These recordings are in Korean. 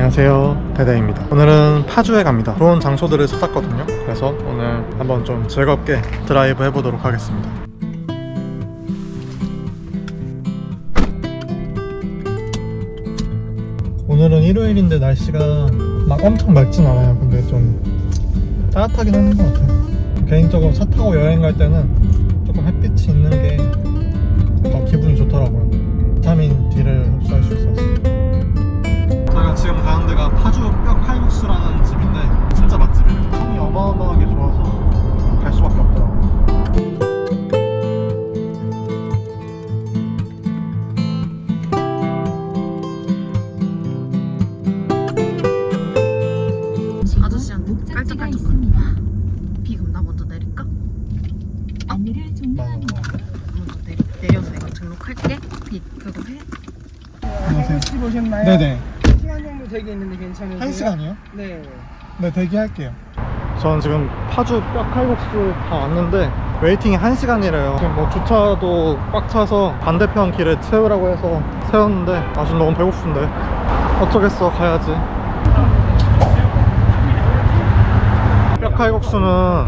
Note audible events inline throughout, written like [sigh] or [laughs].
안녕하세요. 대대입니다. 오늘은 파주에 갑니다. 좋은 장소들을 찾았거든요. 그래서 오늘 한번 좀 즐겁게 드라이브 해보도록 하겠습니다. 오늘은 일요일인데 날씨가 막 엄청 맑진 않아요. 근데 좀 따뜻하긴 하는 것 같아요. 개인적으로 차 타고 여행 갈 때는 조금 햇빛이 있는 게 더 기분이 좋더라고요 내려서 이거 등록할게 비 그거 해? 안녕하세요 택시 보셨나요? 네네 시간 정도 대기 있는데 괜찮으세요? 한 시간이요? 네. 네 대기할게요 저는 지금 파주 뼈칼국수 다 왔는데 웨이팅이 1시간이래요 지금 뭐 주차도 꽉 차서 반대편 길에 채우라고 해서 세웠는데 아 지금 너무 배고픈데 어쩌겠어 가야지 뼈칼국수는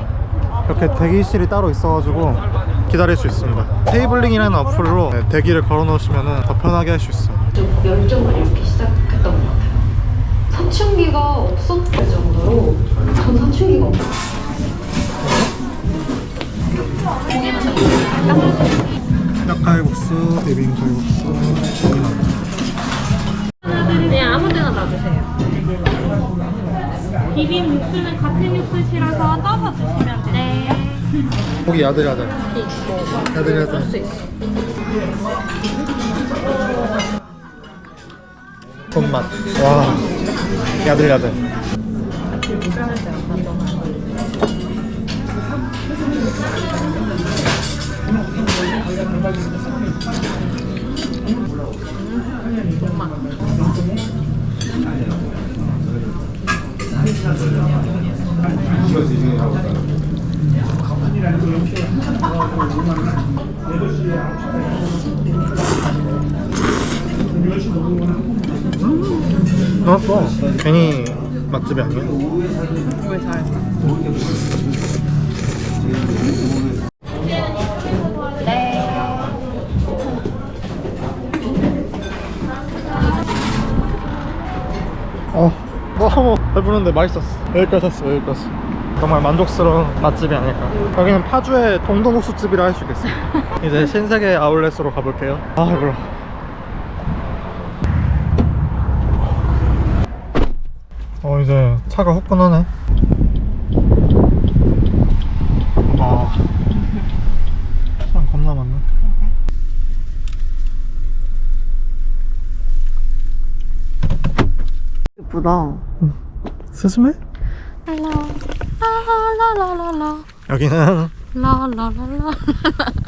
이렇게 대기실이 따로 있어가지고 기다릴 수 있습니다 테이블링이라는 어플로 네, 대기를 걸어 놓으시면 더 편하게 할 수 있어요 좀 열정을 잃기 시작했던 것 같아요. 사춘기가 없었을 정도로 전 사춘기가 없어요. 뼈칼국수, 비빔칼국수 그냥 아무 데나 놔주세요 비빔 육수는 같은 육수시라서. 네. 고기 야들야들. 야들야들. 손맛. 와 야들야들 나왔어 괜히 맛집이 아니야? 왜 잘했어? 어 너무 배부른데 맛있었어. 여기까지 왔어 여기까지 정말 만족스러운 맛집이 아닐까. 여기는 파주의 동동국수집이라 할 수 있겠어요 [laughs] 이제 신세계 아울렛으로 가볼게요. 아 배불러 어 이제 차가 후끈하네 와 사람 겁나 많네 예쁘다 스스메? 라라라라라 여기는 라라라라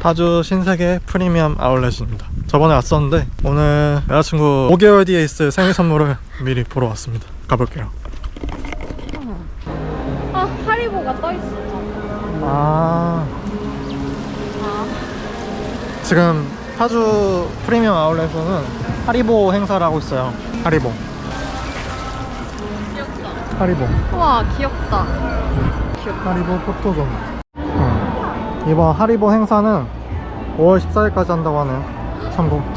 파주 신세계 프리미엄 아울렛입니다. 저번에 왔었는데 오늘 여자친구 5개월 뒤에 있을 생일 선물을 미리 보러 왔습니다. 가볼게요. 아 지금 파주 프리미엄 아울렛에서는 하리보 행사를 하고 있어요. 하리보. 귀엽다 하리보. 우와 귀엽다 하리보 포토존. 응. 이번 하리보 행사는 5월 14일까지 한다고 하네요. 참고. [laughs]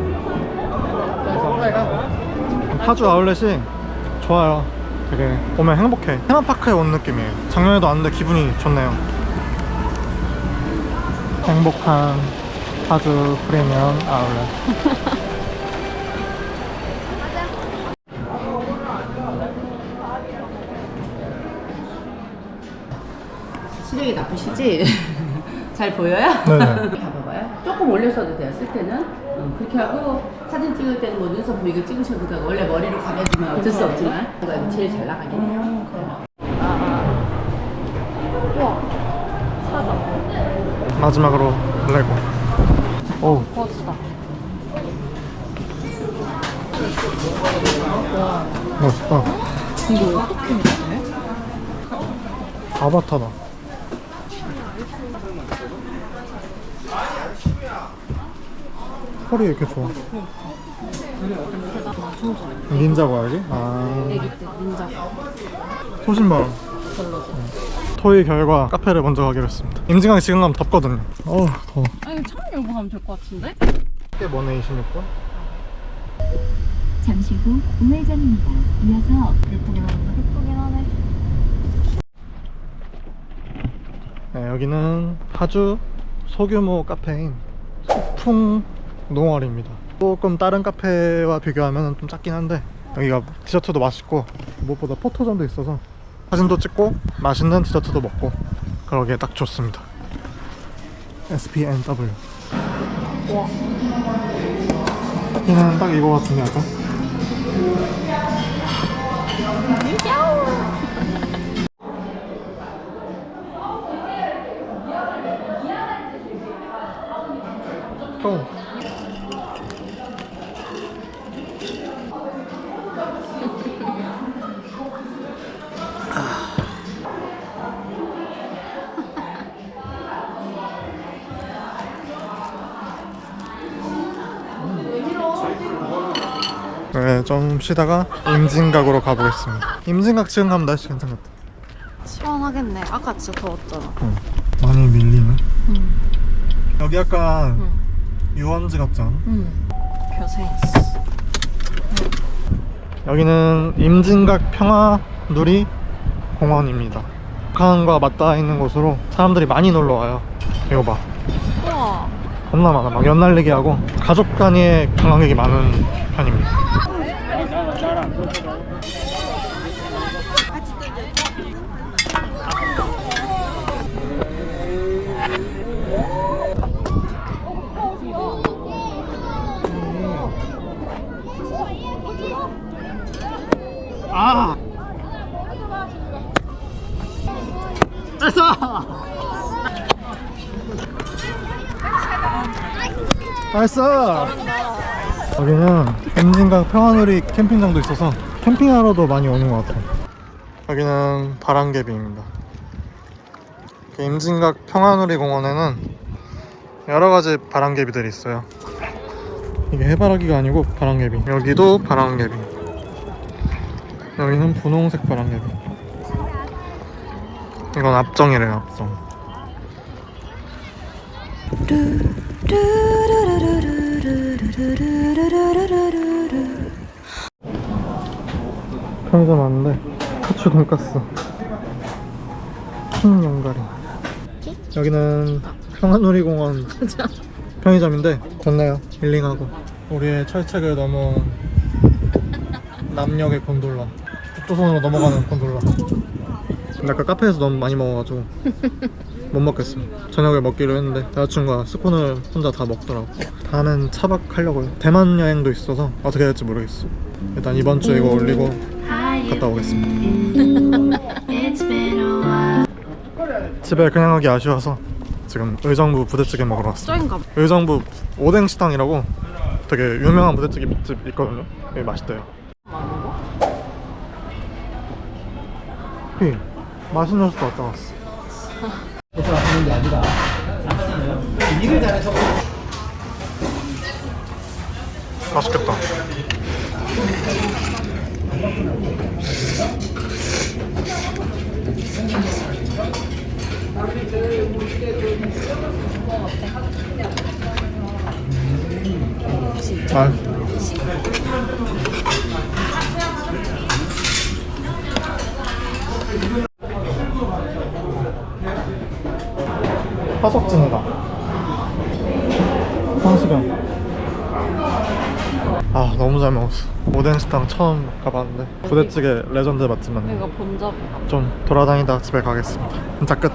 [laughs] 파주 아울렛이 좋아요. 되게 오면 행복해. 테마파크에 온 느낌이에요. 작년에도 왔는데 기분이 좋네요. 행복한 파주 프리미엄 아울렛. [laughs] 시력이 나쁘시지? [laughs] 잘 보여요? 네네. 봐봐봐요. 조금 올려서도 돼요, 쓸 때는. 어, 그렇게 하고 사진 찍을 때는 뭐 눈썹 보이게 찍으셔도 되고 원래 머리로 가려주면 어쩔 수 없지만 이거 제일 잘 나가긴 해요. 마지막으로 레고. 오. 버스다 멋있다. 이거 어떻게 해? 아바타다. 펄이 이렇게 좋아 닌자 고양이? 아. 애기 때 닌자 소신발 토의 결과 카페를 먼저 가기로 했습니다. 임진강 지금 가면 덥거든요. 어우 더워. 아니 차라리 여기 가면 될 것 같은데? 꽤 머네 26분? 잠시 후 우회전입니다. 이어서 예쁘긴 하네 예쁘긴 하네. 네, 여기는 파주 소규모 카페인 소풍 농월입니다. 조금 다른 카페와 비교하면 좀 작긴 한데 여기가 디저트도 맛있고 무엇보다 포토존도 있어서 사진도 찍고 맛있는 디저트도 먹고 그러기에 딱 좋습니다. SPNW 여기는 딱 이거 같은데 약간? 어. 좀 쉬다가 임진각으로 가보겠습니다. 임진각 지금 가면 날씨 괜찮겠다. 시원하겠네 아까 진짜 더웠잖아 많이 밀리네. 응. 여기 약간 응. 유원지 같지 않아? 응 교생 여기는 임진각 평화 누리 공원입니다. 북한과 맞닿아 있는 곳으로 사람들이 많이 놀러 와요. 이거 봐. 우와 겁나 많아. 막 연날리기 하고 가족 단위의 관광객이 많은 편입니다. 나이스! 여기는 임진강 평화누리 캠핑장도 있어서 캠핑하러도 많이 오는 것 같아요. 여기는 바람개비입니다. 그 임진각 평화누리 공원에는 여러 가지 바람개비들이 있어요. 이게 해바라기가 아니고 바람개비. 여기도 바람개비. 여기는 분홍색 바람개비. 이건 압정이래요, 압정. 편의점 왔는데 카츠 돈가스 킹 연가리. 여기는 평안놀이공원 편의점인데 좋네요. 힐링하고. 우리의 철책을 넘어온 남역의 곤돌라. 북조선으로 넘어가는 곤돌라. 근데 아까 카페에서 너무 많이 먹어가지고 [laughs] 못 먹겠어. 저녁에 먹기로 했는데 여자친구가 스콘을 혼자 다 먹더라고. 다음엔 차박 하려고요. 대만 여행도 있어서 어떻게 될지 모르겠어. 일단 이번 주 이거 올리고 갔다 오겠습니다. 집에 그냥 가기 아쉬워서 지금 의정부 부대찌개 먹으러 왔어요. 쩌인가 봐. 의정부 오뎅 식당이라고 되게 유명한 부대찌개 집 있거든요. 여기 맛있대요. 피 맛있는 곳도 왔 다 갔어 맛있겠다. 맛 화석진이다 성수경 아 너무 잘 먹었어. 오뎅 식당 처음 가봤는데. 부대찌개 레전드 맛집 맞네 이거 본점 좀 돌아다니다 집에 가겠습니다. 진짜 끝